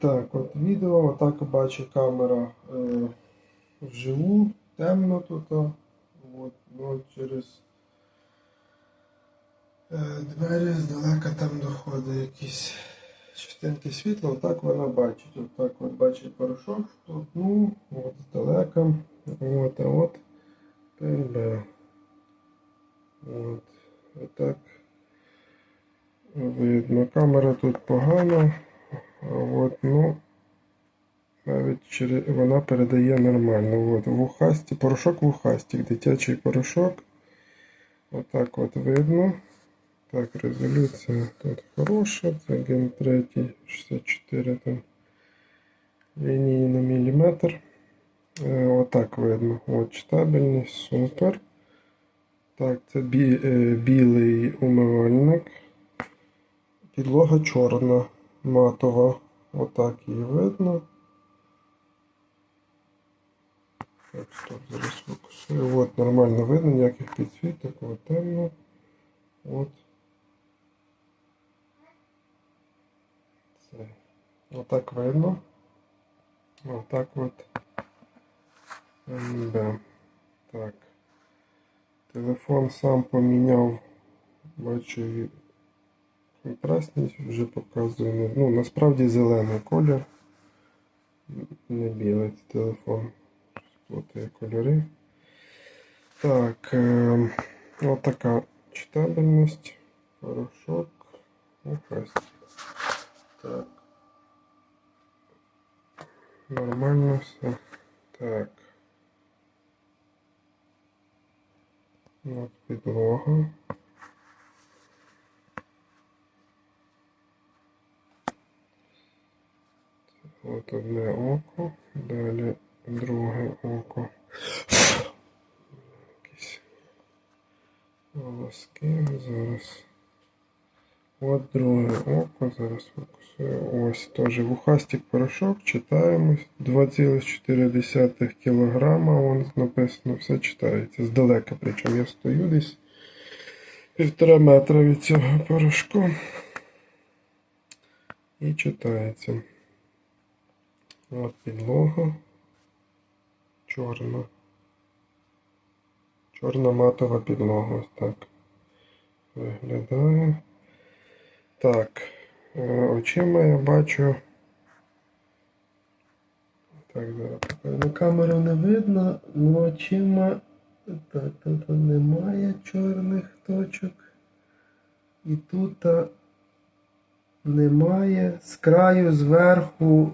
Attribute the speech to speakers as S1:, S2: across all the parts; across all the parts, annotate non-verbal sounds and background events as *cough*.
S1: Так, от відео, отак бачить камера е, вживу, темно тут. От, ну, через е, двері здалека там доходить якісь частинки світла, отак вона бачить. Отак от бачить порошок, тут, ну, от здалека. От, а от ПНБ. От, отак. Видно, камера тут погана. От, ну, навіть через, вона передає нормально. От, вухасті, порошок вухастик, дитячий порошок. Отак от видно. Так, резолюція тут хороша. Це ген 3, 64 там лінії на міліметр. Е, отак видно. От читабельність, супер. Так, це бі, е, білий умивальник. Підлога чорна, матова. Отак її видно. Так, стоп, зараз фокусую. От, нормально видно, ніяких підсвіток, от темно. От. Це. Отак видно. Отак от. МБ. Так. Телефон сам поміняв. Бачу контрастність вже показує. Ну, насправді зелений колір. Не білий телефон. Плутає кольори. Так. Е, отака читабельність. Порошок. Указ. Так. Нормально все. Так. От підлога. Одне око, далі друге око. Волоски. Зараз. От друге око, зараз фокусую. Ось теж вухастик порошок, читаємо. 2,4 кг, вон написано, все читається. Здалека, причому я стою десь півтора метра від цього порошку. І читається. От підлога. Чорна. Чорна матова підлога. Ось так. Виглядає. Так. е, Очима я бачу. Так, зараз. На камеру не видно, але очима. Так, тут немає чорних точок. І тут немає. З краю зверху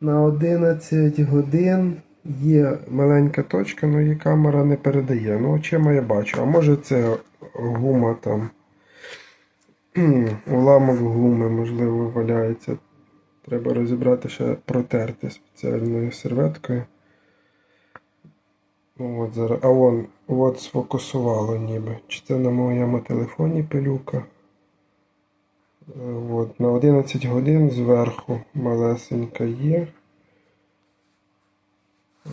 S1: на 11 годин є маленька точка, але її камера не передає. Ну, очима я бачу. А може це гума там. *clears throat* Уламок гуми, можливо, валяється. Треба розібрати ще протерти спеціальною серветкою. Ну, От. А вон, от сфокусувало ніби. Чи це на моєму телефоні пилюка? От, на 11 годин зверху малесенька є.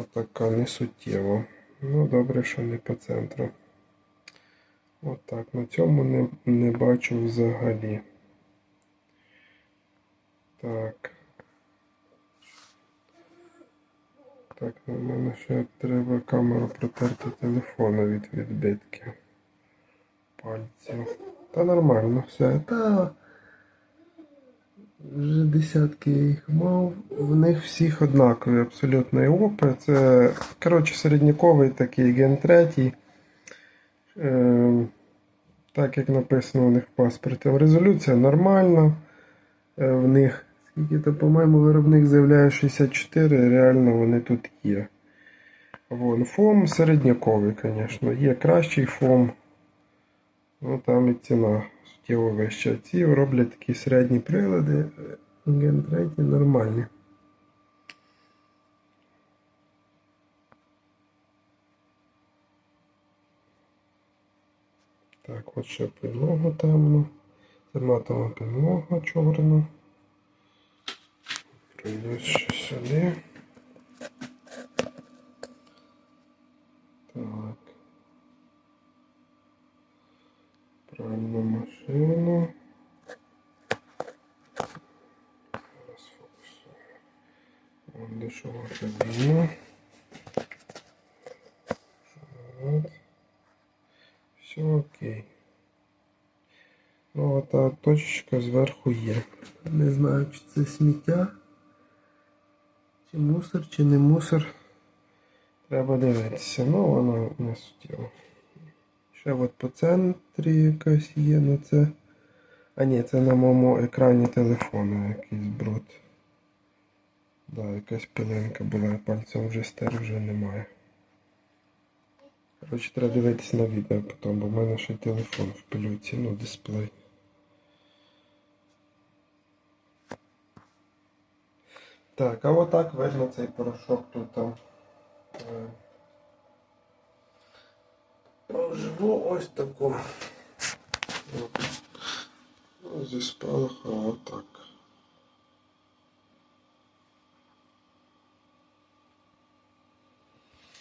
S1: Отака несуттєва. Ну, добре, що не по центру. Отак, на цьому не, не бачу взагалі. Так. Так, на мене ще треба камеру протерти телефона від відбитків пальців. Та нормально все. Та вже десятки я їх мав. В них всіх однакові абсолютно ІОПи. Це, коротше, середняковий такий ген 3. Е, так як написано у них в паспорті. Резолюція нормальна. Е, в них, скільки то, по-моєму, виробник заявляє 64, реально вони тут є. Вон, фом середняковий, звісно. Є кращий фом. Ну там і ціна суттєво вища. Ці роблять такі середні прилади. е, Ген 3 нормальні. Так, от ще підлога темна. Це матова підлога чорна. Пройдусь ще сюди. Так. Пральну машину. Зараз Вон дешова кабіна. От. Все окей. Ну, ота точечка зверху є. Не знаю, чи це сміття, чи мусор, чи не мусор. Треба дивитися. Ну, воно не суттєво. Ще от по центрі якась є, ну це. А ні, це на моєму екрані телефону якийсь бруд. Да, якась пилинка була, я пальцем вже стер, вже немає. Коротше, треба дивитись на відео потім, бо в мене ще телефон в пилюці, ну дисплей. Так, а отак видно цей порошок тут там. е, Живу ось таку. Зі спалаху отак.